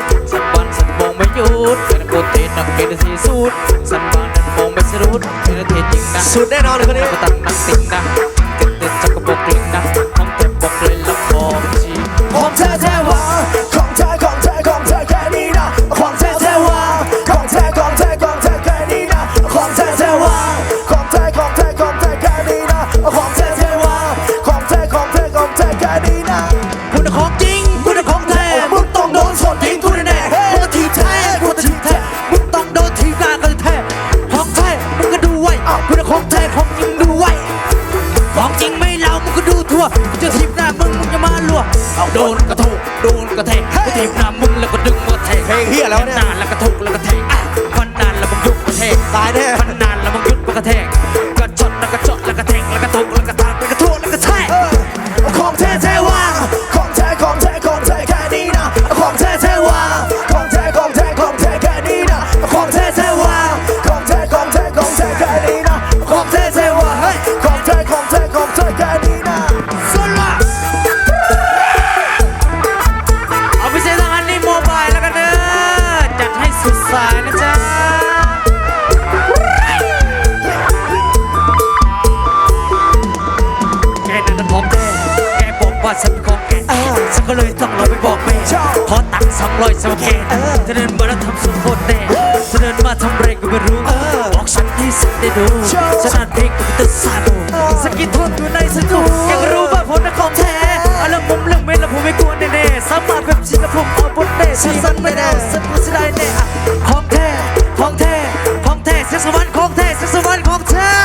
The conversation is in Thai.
ดสันบานสันมองไม่หยุดเธอนโกเตนักเกนสีสุดสันบานนั้นมองไม่สรุดเธอเทจริงนะสุดแน่นอนเลยคนนี้ ก็ตั้งนักติงนะติดติดจักรบกลิ คุณของแท้ของจริงด้วยของจริงไม่เล่ามึงก็ดูทั่วจะทิพหน้ามึงมึงจะมาลัวเอาโดนก็ถูกโดนกระเทกทิพหน้ามึงแล้วก็ดึงมากเทเงเฮียแล้วเนี่ยหน้าแล้วก็ถูกแล้วก็ะเทกาฉันขอแกฉันก็เลยต้องลงไปบอกแม่ขอตังสองร้อยสองแกเธอเดินมาแล้วทำสุดโคตรแน่เธอเดินมาทำไรก็ไม่รู้บอกฉันให้สันได้ดูฉันอ่านเพลงกับเธอซาดูสกิททนอยู่ในสตูแกก็รู้ว่าผลนั้ของแท้อารมณ์ผมเรื่องเม็ดแล้วผมไม่กลัวแน่ๆสามารถแบบชิงกับผมเอาบทเน่ฉันสั่งไม่แน่ฉันพูดได้แน่ของแท้ของแท้ของแท้เสียงสวรรค์ของแท้เสียงสวรรค์ของแท้